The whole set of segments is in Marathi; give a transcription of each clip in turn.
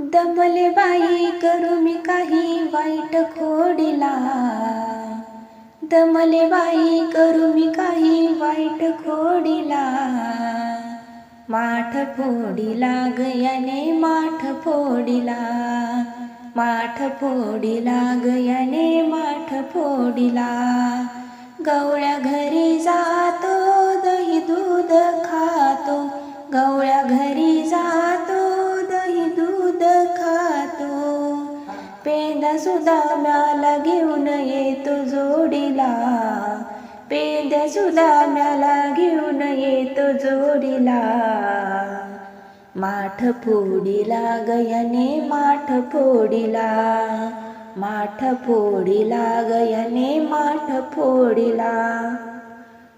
दमले बाई करू मी काही वाईट खोडीला. दमले बाई करू मी काही वाईट खोडीला. माठ फोडीला गयाने माठ फोडीला. माठ फोडीला गयाने माठ फोडीला. गवळ्या घरी जात पेंदा सुद्धा म्याला घेऊन येतो जोडीला. पेंद्या सुद्धा म्याला घेऊन येतो जोडीला. माठ फोडीला गयाने माठ फोडीला. माठ फोडीला गयाने माठ फोडीला.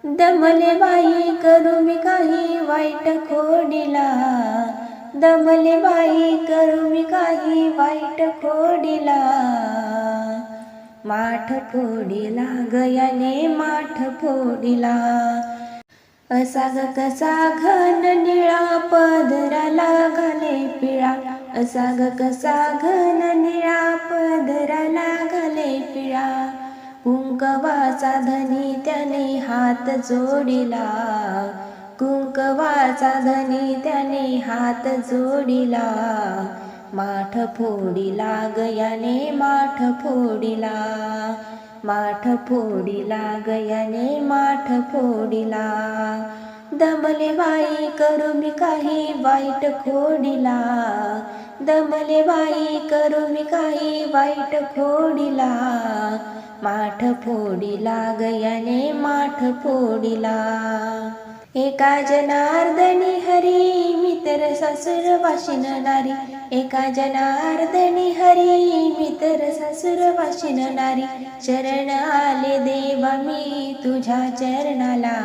दमले बाई करू मी काही वाईट खोडीला. दमले बाई करू मी काही वाईट खोडीला. माठ फोडीला गयाने माठ फोडीला असा ग कसा घन निळा पदराला घाले पिळा. असा ग कसा घन निळा पदराला घाले पिळा. कुंकवाचा धनी त्याने हात जोडिला. कुंकवाचा धनी त्याने हात जोडिला. माठ फोडिला गयाने माठ फोडीला. माठ फोडिला गयाने माठ फोडीला. दमले बाई करू मी काही वाईट खोडिला. दमले बाई करू मी काही वाईट खोडिला. माठ फोडिला गयाने माठ फोडीला. एका जनार्दनी हरी मित्र सासूर वाशिन नारी. एका जनार्दनी हरी मित्र सासूर वाशिन नारी. शरण आले देवा मी तुझ्या चरणाला.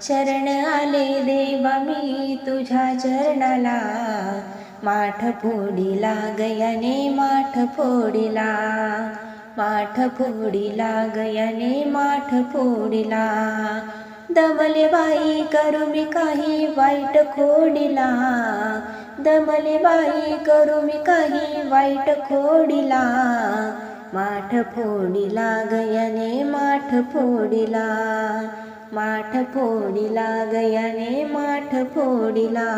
शरण आले देवा मी तुझ्या चरणाला. माठ फोडीला गयाने माठ फोडीला. माठ फोडीला गयाने माठ फोडीला. दमले बाई करू मी काही वाईट खोडीला. दमले बाई करू मी काही वाईट खोडीला. माठ फोडीला गयाने माठ फोडीला. माठ फोडीला गयाने माठ फोडीला.